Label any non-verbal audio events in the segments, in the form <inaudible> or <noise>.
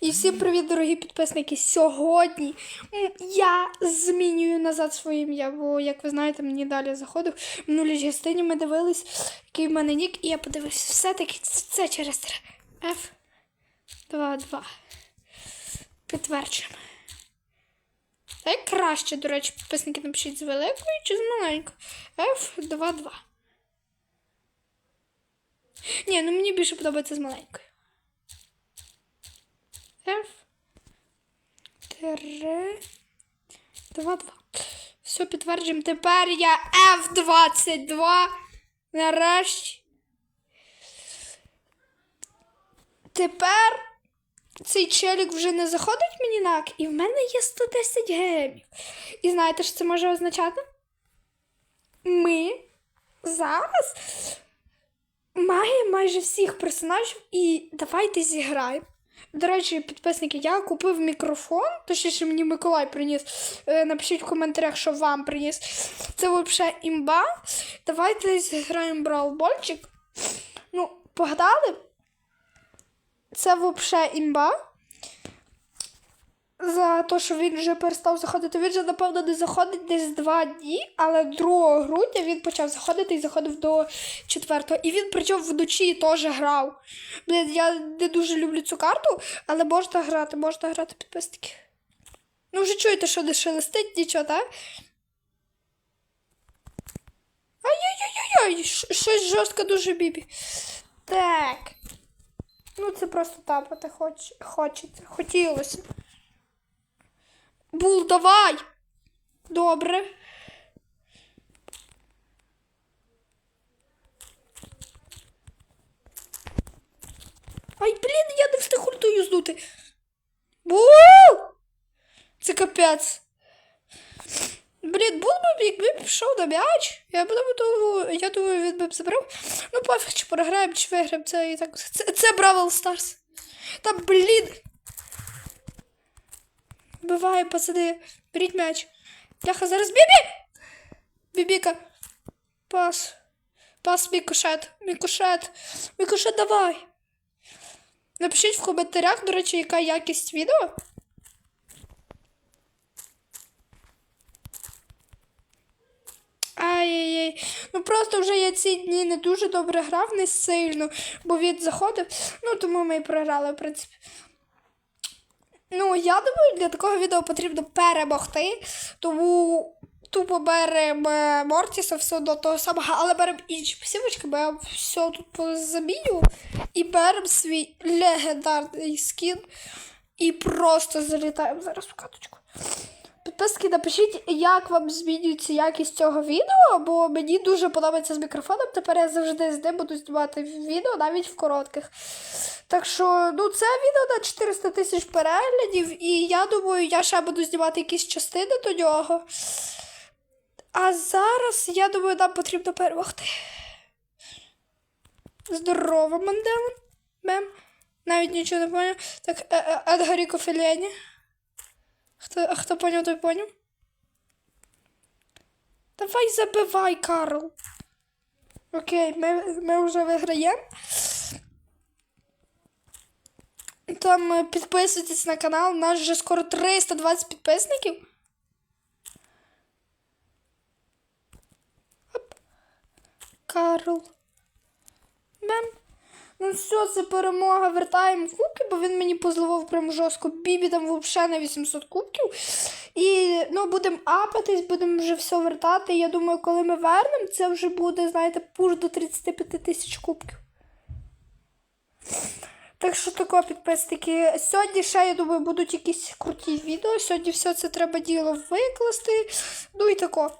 І всім привіт, дорогі підписники. Сьогодні я змінюю назад своє ім'я, бо, як ви знаєте, мені далі заходив. В минулій частині ми дивились, який в мене нік, і я подивився, все-таки це, через F 2 2 Підтверджуємо. Та як краще, до речі, підписники напишіть з великою чи з маленькою. F 2 2 Ні, ну мені більше подобається з маленькою. 3 2 2 Все підтверджуємо. Тепер я F22. Нарешті. Тепер цей челік вже не заходить мені на і в мене є 110 гемів. І знаєте, що це може означати? Ми зараз маємо майже всіх персонажів, і давайте зіграємо. До речі, підписники, я купив мікрофон, точніше мені Миколай приніс. Е, Напишіть в коментарях, що вам приніс. Це взагалі імба. Давайте зіграємо бралбольчик. Ну, погадали? Це взагалі імба. За те, що він вже перестав заходити. Він вже, напевно, не заходить десь два дні, але 2 грудня він почав заходити і заходив до 4. І він причому вночі теж грав. Блін, я не дуже люблю цю карту, але можна грати, можна грати підписники. Ну, вже чуєте, що не шелестить, нічого, так? Ай-яй-яй-яй, Щ- щось жорстко дуже бібі. Так. Ну, це просто тапати хоч, хочеться. Хотілося. Бул, давай. Добре. Ай, блін, я не встиг ульту юзнути. Бул! Це капець. Блін, бул би якби пішов на м'яч. Я б думаю, я думаю, він би б забрав. Ну, пофіг, чи програємо, чи виграємо. Це і так. Це, це Бравл Старс. Та блін. Буває, пацани. Беріть м'яч. Бляха, зараз бібі! Бібіка. Пас. Пас мікошет. Мікошет. Мікошет, давай. Напишіть в коментарях, до речі, яка якість відео. Ай-яй-яй. Ну просто вже я ці дні не дуже добре грав, не сильно, бо він заходив. Ну, тому ми і програли, в принципі. Ну, я думаю, для такого відео потрібно перемогти. Тому тупо беремо е, Мортіса все одно того самого, але беремо інші посівочки, бо я все тут позаміню. І беремо свій легендарний скін. І просто залітаємо зараз в каточку. Підписки, напишіть, як вам змінюється якість цього відео, бо мені дуже подобається з мікрофоном. Тепер я завжди з ним буду знімати відео, навіть в коротких. Так що, ну, це відео на 400 тисяч переглядів, і я думаю, я ще буду знімати якісь частини до нього. А зараз, я думаю, нам потрібно перемогти. Здорово, Манделон. Мем. Навіть нічого не поняв. Так, е, е, Едгаріко Фелені. Хто, а хто поняв, той поняв? Давай забивай, Карл. Окей, ми, ми вже виграємо. Там підписуйтесь на канал, у нас вже скоро 320 підписників. Карл. Мем. Ну все, це перемога. Вертаємо кубки, бо він мені позливав прям жорстко. Бібі там взагалі на 800 кубків. І ну, будемо апатись, будемо вже все вертати. Я думаю, коли ми вернемо, це вже буде, знаєте, пуш до 35 тисяч кубків. Так що тако, підписники. Сьогодні ще, я думаю, будуть якісь круті відео. Сьогодні все це треба діло викласти. Ну і тако.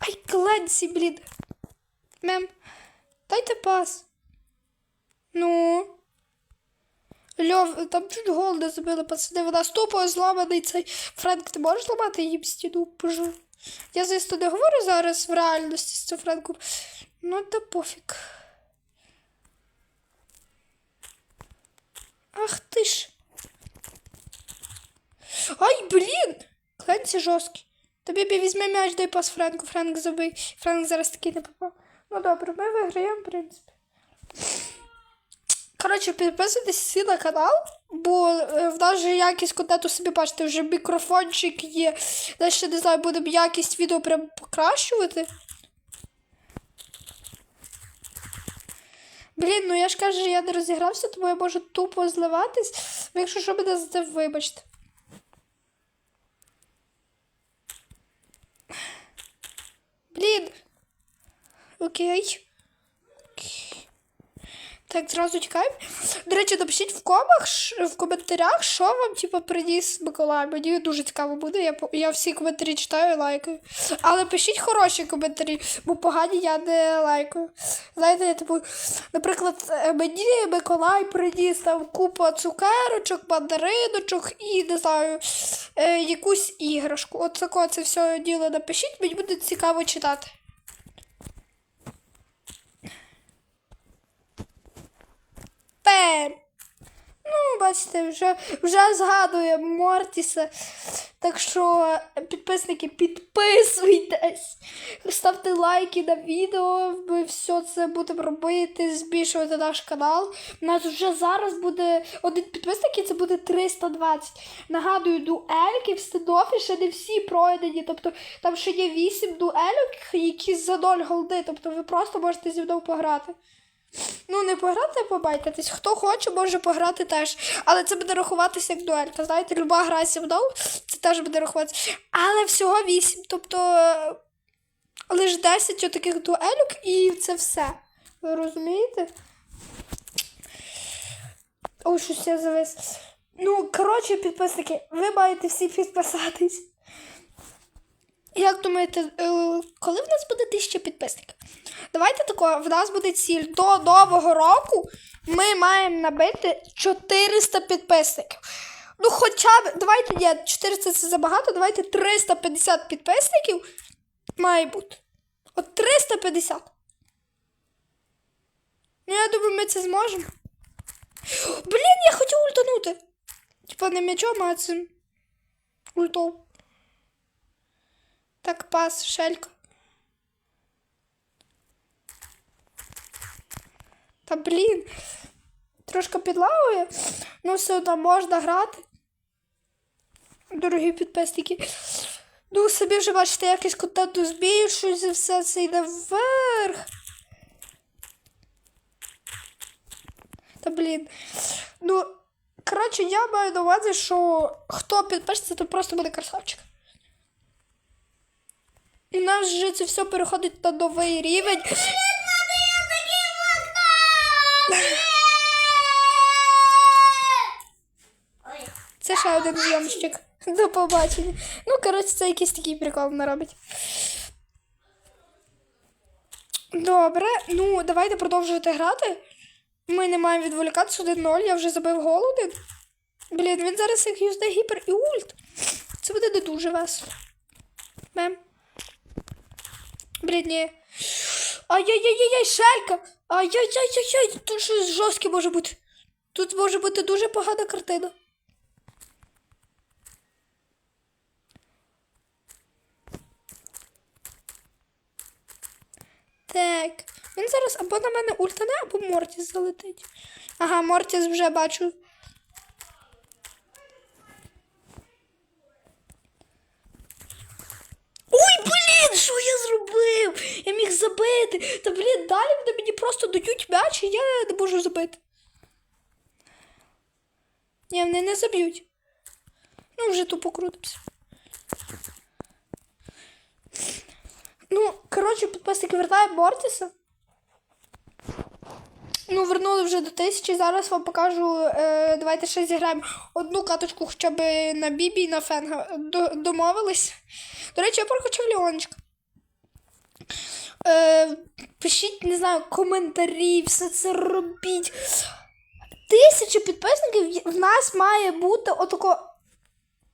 Ай, Кленсі, блін. Мем. Дайте пас. Ну. Льов, там чуть гол не забили, пацани. Вона стопою зламаний цей. Френк, ти можеш ламати їм стіну? Боже. Я звісно не говорю зараз в реальності з цим Френком. Ну, та пофіг. Ах ти ж. Ай, блін! Кленці жорсткий. Тобі б візьми м'яч, дай пас Френку. Френк забий. Френк зараз такий не попав. Ну добре, ми виграємо, в принципі. Коротше, підписуйтесь всі на канал, бо е, в нас же якість контенту собі бачите, вже мікрофончик є. Далі ще не знаю, будемо якість відео прям покращувати. Блін, ну я ж кажу, я не розігрався, тому я можу тупо зливатись. Ви, якщо що мене за це вибачте. Блін. Окей. Так, зразу тікаємо. До речі, напишіть в комах, в коментарях, що вам типу, приніс Миколай. Мені дуже цікаво буде. Я, я всі коментарі читаю і лайкаю. Але пишіть хороші коментарі, бо погані я не лайкаю. Знаєте, я типу, наприклад, е, мені Миколай приніс там купу цукерочок, мандариночок і не знаю, е, якусь іграшку. От таке це все діло напишіть, мені буде цікаво читати. Пем. Ну, бачите, вже, вже згадує Мортіса. Так що, підписники, підписуйтесь, ставте лайки на відео. Ми все це будемо робити, збільшувати наш канал. У нас вже зараз буде один підписник і це буде 320. Nагадую, дуельки в стендофі ще не всі пройдені. Тобто там ще є 8 дуельок, які за 0 голди. Тобто ви просто можете зі мною пограти. Ну, не пограти, а побайтитись. Хто хоче, може пограти теж. Але це буде рахуватися як дуелька. Знаєте, люба гра зі мною, це теж буде рахуватися. Але всього 8. Тобто лише 10 таких дуельок і це все. Ви розумієте? Ой, щось я завис. Ну, коротше, підписники, ви маєте всі підписатись. Як думаєте, е, коли в нас буде тисяча підписників? Давайте тако, в нас буде ціль до Нового року. Ми маємо набити 400 підписників. Ну, хоча б, давайте ні, 400 це забагато, давайте 350 підписників має бути. От 350. Ну, я думаю, ми це зможемо. Блін, я хотів ультанути. Типа не м'ячом, а цим ультом. Так, пас, шелька. Та блін. Трошки підлагує, ну все одно можна грати. Дорогі підписники. Ну, собі вже бачите, якийсь контенту збільшується, все це йде вверх. Та блін. Ну, коротше, я маю на увазі, що хто підпишеться, то просто буде красавчик. І нас вже це все переходить на новий рівень. Це ще один зйомщик. До побачення. Ну, коротше, це якийсь такий прикол не робить. Добре, ну давайте продовжувати грати. Ми не маємо відволікатися 1-0, я вже забив гол один. Блін, він зараз як юзде гіпер і ульт. Це буде не дуже весело. Мем. Блін. Ай-яй-яй-яй, шелька! Ай-яй-яй-яй, тут щось жорстке може бути. Тут може бути дуже погана картина. Так, він зараз або на мене ультане, або Мортіс залетить. Ага, Мортіс вже бачу. Ой, блін, що я зробив? Я міг забити. Та блін, далі вони мені просто дають м'яч, і я не можу забити. Ні, вони не заб'ють. Ну, вже тупо крутимося. Ну, коротше, підписники вертаємо Мортіса. Ну, вернули вже до тисячі. Зараз вам покажу. Е, давайте ще зіграємо одну каточку хоча б на Бібі і на Фенга. Домовились. До речі, я прокачав Леончика. Е, пишіть, не знаю, коментарі, все це робіть. Тисяча підписників в нас має бути отако.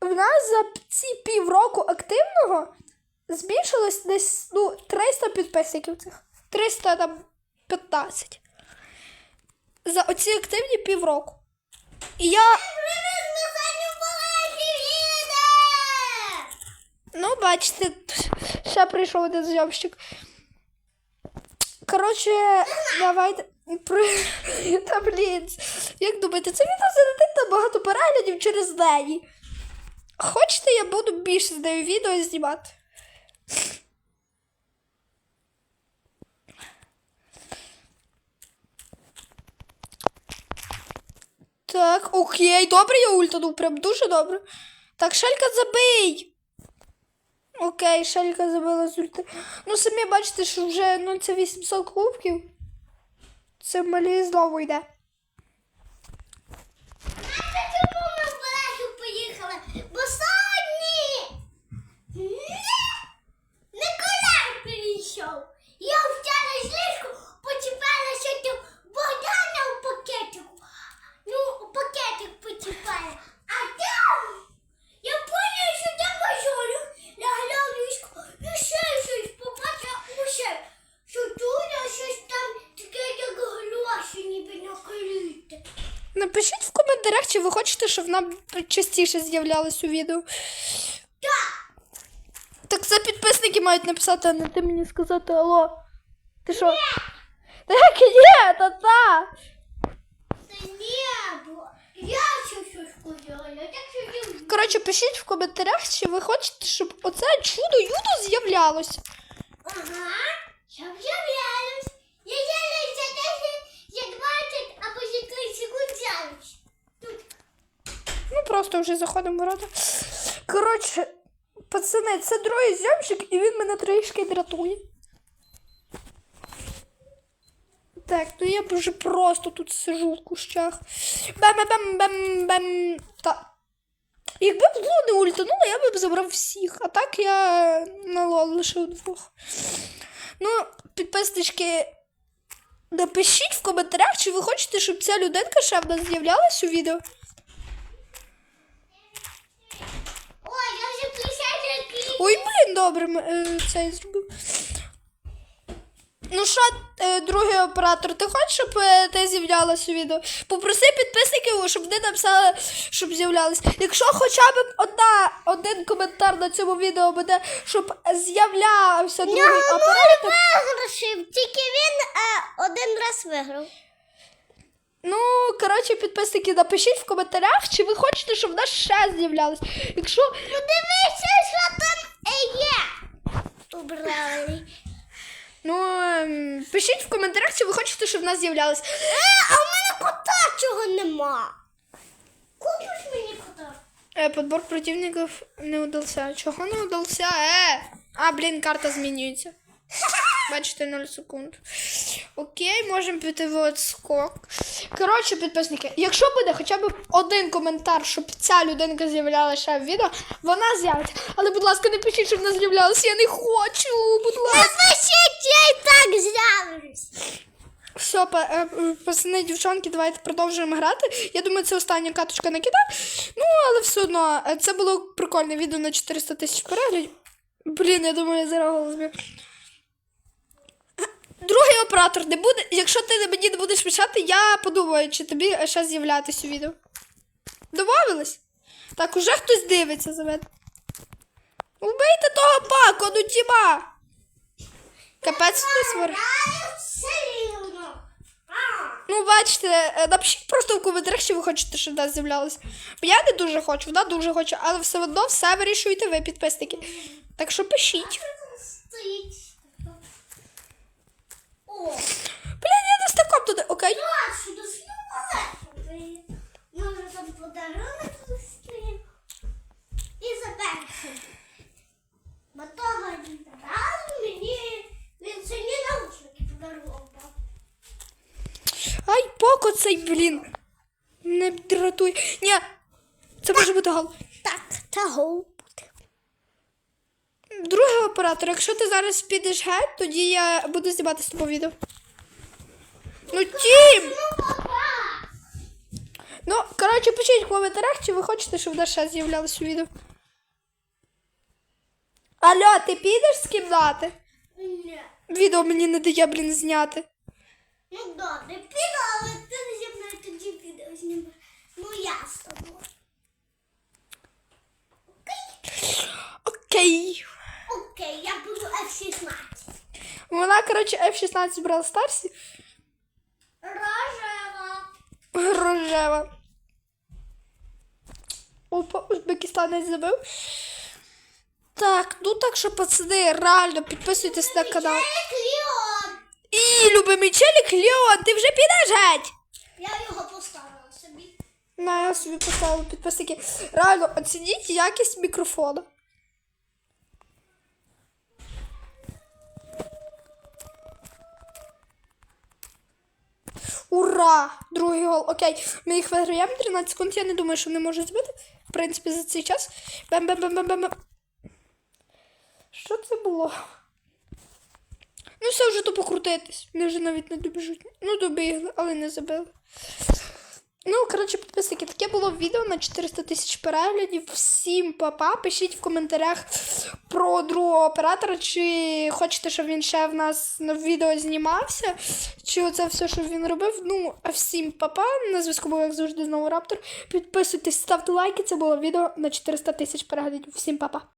В нас за ці півроку активного збільшилось десь ну, 300 підписників цих. 315. За оці активні півроку. І я. Ну, бачите, ще прийшов один зйомщик. Коротше, давайте. <laughs> Та блін. Як думаєте, це відео залетить на багато переглядів через неї. Хочете, я буду більше з нею відео знімати? Так, окей, добре, я ультанув, прям дуже добре. Так, шелька забий. Окей, шелька забила з ульти. Ну, самі бачите, що вже ну, це 800 кубків. Це малі знову йде. Знаєте, чому ми в Олегів поїхали? Бо сьогодні не, не колер прийшов. Я вчора з ліжку почіпалася до Богдана у пакетику. Ну, у пакетик почіпала. А там я поняла, що там мажорю. Лягла в ліжку і ще щось побачила усе. Що тут щось там таке, як гроші, ніби на коліті. Напишіть в коментарях, чи ви хочете, щоб вона частіше з'являлась у відео. Так це підписники мають написати, а не ти мені сказати алло. Ти що? Так, є, та та. Це небо. Я щось сказала. Я так сидів. Коротше, пишіть в коментарях, чи ви хочете, щоб оце чудо юдо з'являлось. Ага. Я з'являлась. Я за 10, за 20 або за 30 секунд з'явлюсь. Ну, просто вже заходимо в ворота. Коротше, пацани, це другий зйомчик, і він мене трішки дратує. Так, ну я вже просто тут сижу в кущах. Бам-бам-бам-бам. Та. Якби було не ультануло, я б забрав всіх. А так я на лол лишив двох. Ну, підписнички, напишіть в коментарях, чи ви хочете, щоб ця людинка ще в нас з'являлась у відео. Ой, я вже 50 років. Ой, блін, добре, м- е, цей зробив. Ну що, е, другий оператор, ти хочеш, щоб е, ти з'являлась у відео? Попроси підписників, щоб вони написали, щоб з'являлись. Якщо хоча б одна, один коментар на цьому відео буде, щоб з'являвся другий Я оператор. виграшив, тільки він е, один раз виграв. Ну, коротше, підписники, напишіть в коментарях, чи ви хочете, щоб в нас ще з'являлось. Якщо Подивися, що там е, є. Убрали. ну ем, пишіть в коментарях, чи ви хочете, щоб в нас з'являлось. Е, а в мене кота чого нема. Купиш мені кота? Е, подбор противників не удався. Чого не удався? Е! А, блін, карта змінюється. <laughs> Бачите, 0 секунд. Окей, можемо піти в отскок. Коротше, підписники, якщо буде хоча б один коментар, щоб ця людинка з'являлася ще в відео, вона з'явиться. Але, будь ласка, не пишіть, щоб вона з'являлася. Я не хочу, будь ласка. Я і так з'явлюсь. Все, па- е, е, пацани, дівчонки, давайте продовжуємо грати. Я думаю, це остання каточка на кида. Ну, але все одно, е, це було прикольне відео на 400 тисяч переглядів. Блін, я думаю, я зараз голос. Другий оператор не буде. Якщо ти мені не будеш писати, я подумаю, чи тобі ще з'являтися у відео. Домовились? Так, уже хтось дивиться за мене. Вбийте того паку, ну тіма! Капець рівно. А. Ну, бачите, е, напишіть просто в коментарях, що ви хочете, щоб нас з'являлось. Бо я не дуже хочу, вона дуже хоче, але все одно все вирішуєте ви, підписники. Так що пишіть. Блін, я не стаком туди, окей. Може там подарунок стоїть. І за першим. Бо того разу мені він сьогодні наушники подарував. Ай, поко цей, блін. Не дратуй. Ні, це може бути гол. Так, та гол. Другий оператор, якщо ти зараз підеш геть, тоді я буду знімати з тобою відео. Ну, Тім! Ну. Коротше, пишіть в коментарях, чи ви хочете, щоб ще з'являлось у відео. Алло, ти підеш з кімнати? Ні. Відео мені не дає, блін, зняти. Ну добре, піду, але ти зі мною тоді відео знімеш. Ну я з тобою. Окей. Окей, я буду F-16. Вона, коротше, F-16 брала Старсі. рожева. Опа, Узбекистанець забив. Так, ну так що, пацани, реально підписуйтесь на канал. Ліон. І любимий челік Леон, ти вже підеш геть! Я його поставила собі. На, я собі поставила підписники. Реально, оцініть якість мікрофону. Ура! Другий гол. Окей, ми їх виграємо 13 секунд. Я не думаю, що вони можуть збити. В принципі, за цей час. Бем-бем-бем-бем-бем. Що це було? Ну, все вже тупо крутитись. Вони вже навіть не добіжуть. Ну, добігли, але не забили. Ну, коротше, підписники, таке було відео на 400 тисяч переглядів. Всім папа. Пишіть в коментарях про другого оператора, чи хочете, щоб він ще в нас на відео знімався, чи оце все, що він робив. Ну, а всім папа. На зв'язку був, як завжди, знову раптор. Підписуйтесь, ставте лайки. Це було відео на 400 тисяч переглядів. Всім папа.